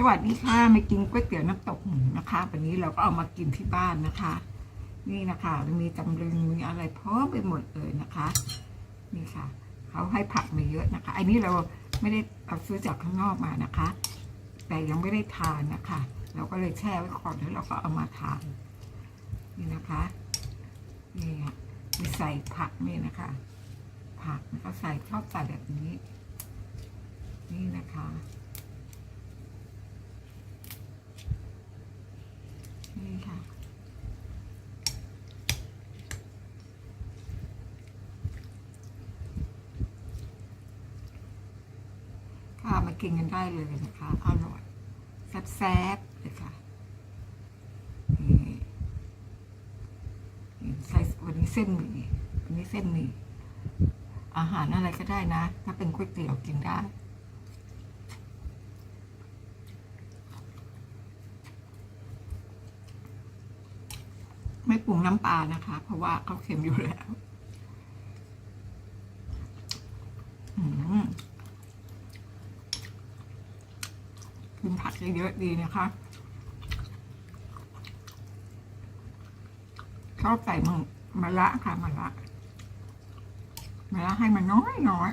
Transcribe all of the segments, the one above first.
สวัสดีค่ะมากินก๋วยเตี๋ยวน้ำตกหมูนะคะ วันนี้เราก็เอามากินที่บ้านนะคะ นี่นะคะมีตำลึงมีอะไรพร้อมไปหมดเลยนะคะ นี่ค่ะเขาให้ผักมาเยอะนะคะ อันนี้เราไม่ได้เอาซื้อจากข้างนอกมานะคะ แต่ยังไม่ได้ทานนะคะ เราก็เลยแช่ไว้ก่อนแล้วเราก็เอามาทานนี่นะคะนี่ค่ะมีใส่ผักนี่นะคะ ผักนะคะใส่ชอบใส่แบบนี้ นี่นะคะ นี่ค่ะ ค่ะมา กินกันได้เลยนะคะ อร่อยแซ่บๆเลยค่ะใส่วันนี้เส้นหมี่วันนี้เส้นหมี่อาหารอะไรก็ได้นะ ถ้าเป็นก๋วยเตี๋ยวกินได้ไม่ปรุงน้ำปลานะคะ เพราะว่าเขาเค็มอยู่แล้ว อืมกินผัก เยอะๆดีนะคะ ชอบใส่มะมะระค่ะมะระมะระให้มันน้อยน้อย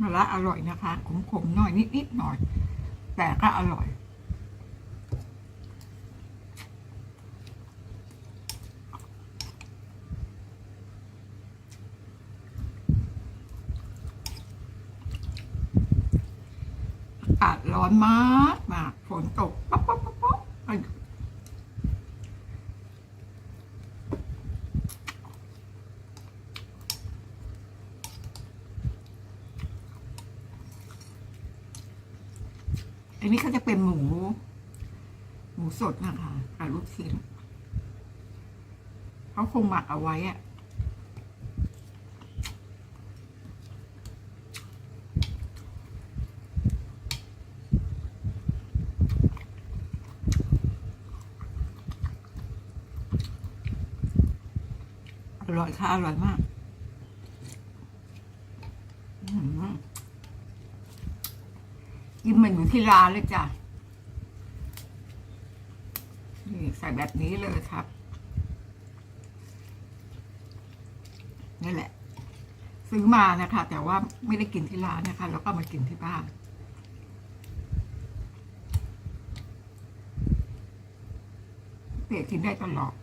มะระอร่อยนะคะขมๆหน่อยนิดๆหน่อย แต่ก็อร่อย อากาศร้อนมากมากฝนตกป๊อกป๊อกป๊อป๊อกอันนี้เขาจะเป็นหมู หมูสดนะคะกับลูกชิ้นเขาคงหมักเอาไว้อะ อร่อยค่ะอร่อยมากกินเหมือนอยู่ที่ร้านเลยจ้ะนี่ใส่แบบนี้เลยครับ นี่แหละ ซื้อมานะคะ แต่ว่าไม่ได้กินที่ร้านนะคะ แล้วก็มากินที่บ้านเปียกกินได้ตลอด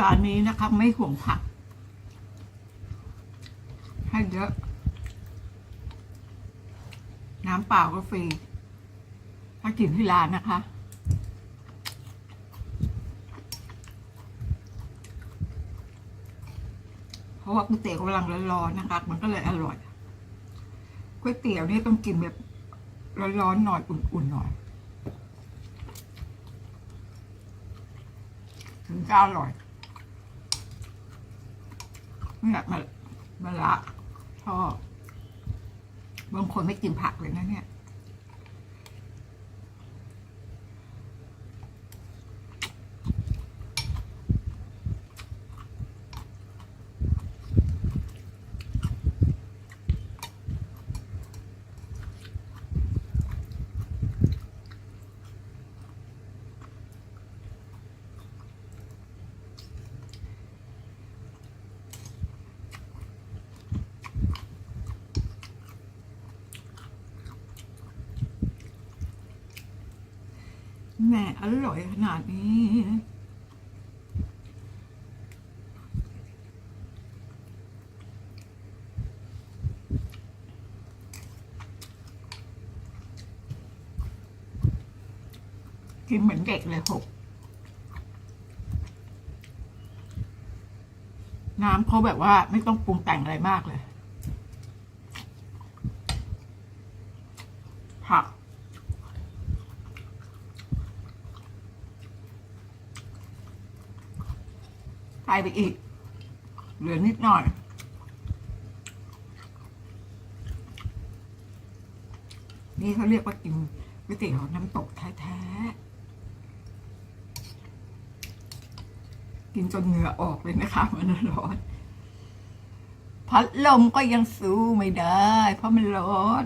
ร้านนี้นะคะ ไม่ห่วงผัก ให้เยอะ น้ำเปล่าก็ฟรีถ้ากินที่ร้านนะคะเพราะว่าก๋วยเตี๋ยวกำลังร้อนๆนะคะ มันก็เลยอร่อยก๋วยเตี๋ยวนี่ต้องกินแบบร้อนๆหน่อยอุ่นๆหน่อยถึงจะอร่อย เนี่ยมามาละชอบบางคนไม่กินผักเลยนะเนี่ย แม่อร่อยขนาดนี้ กินเหมือนเด็กเลยหกน้ำเขาแบบว่าไม่ต้องปรุงแต่งอะไรมากเลย ผัก ใส่ไปอีก เหลือนิดหน่อย นี่เขาเรียกว่ากินก๋วยเตี๋ยวน้ำตกแท้ๆ กินจนเหงื่อออกเลยนะคะ มันร้อนพัดลมก็ยังสู้ไม่ได้ เพราะมันร้อน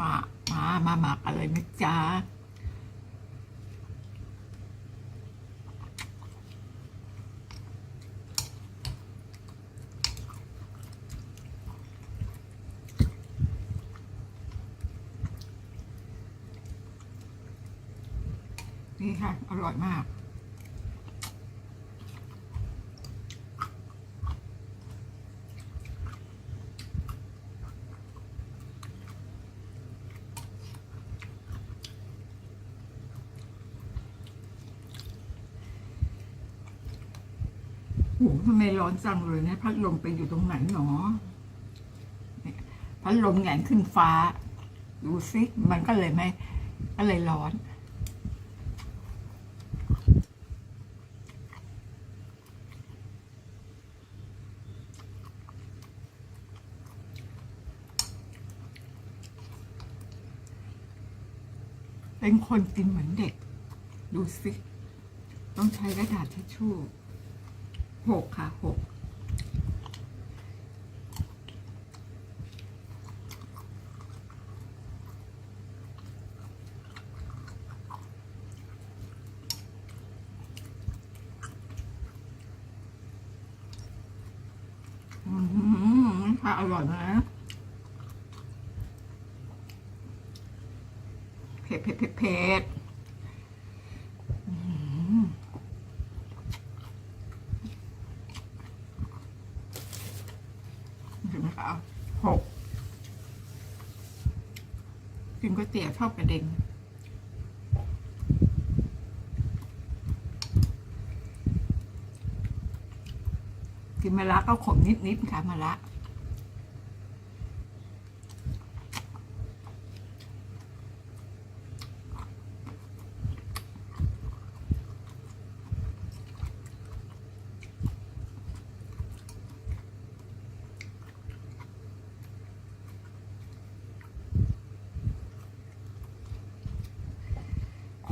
มา มาหมักอะไรนะจ๊ะนี่ค่ะ อร่อยมาก หทำไมร้อนจังเลยเนี่ยพัดลมไปอยู่ตรงไหนหนอเนี่ยพัดลมแหงนขึ้นฟ้า ดูสิมันก็เลยไม่ก็เลยร้อนเป็นคนกินเหมือนเด็ก ดูสิ ต้องใช้กระดาษทิชชู่ หกค่ะหกอืมค่ะอร่อยนะเผ็ดเผ็ดเผ็ดเผ็ดอืม เห็นไหมคะหก ก๋วยเตี๋ยวทอดกระเด็นกินมะระก็ขมนิดๆค่ะมะระ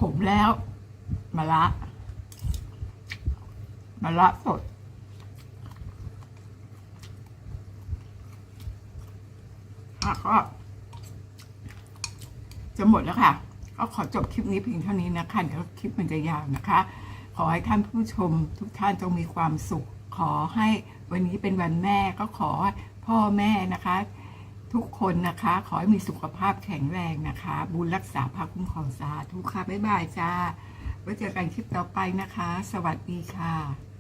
ขมแล้วมะระมะระสดค่ะก็จะหมดแล้วค่ะ ก็ขอจบคลิปนี้เพียงเท่านี้นะคะเดี๋ยวคลิปมันจะยาวนะคะ ขอให้ท่านผู้ชมทุกท่านจงมีความสุข ขอให้วันนี้เป็นวันแม่ก็ขอพ่อแม่นะคะ ทุกคนนะคะ ขอให้มีสุขภาพแข็งแรงนะคะ บุญรักษาภาคคุ้มครองสาธุค่ะ บ๊ายบายจ้าไว้เจอกันคลิปต่อไปนะคะ สวัสดีค่ะ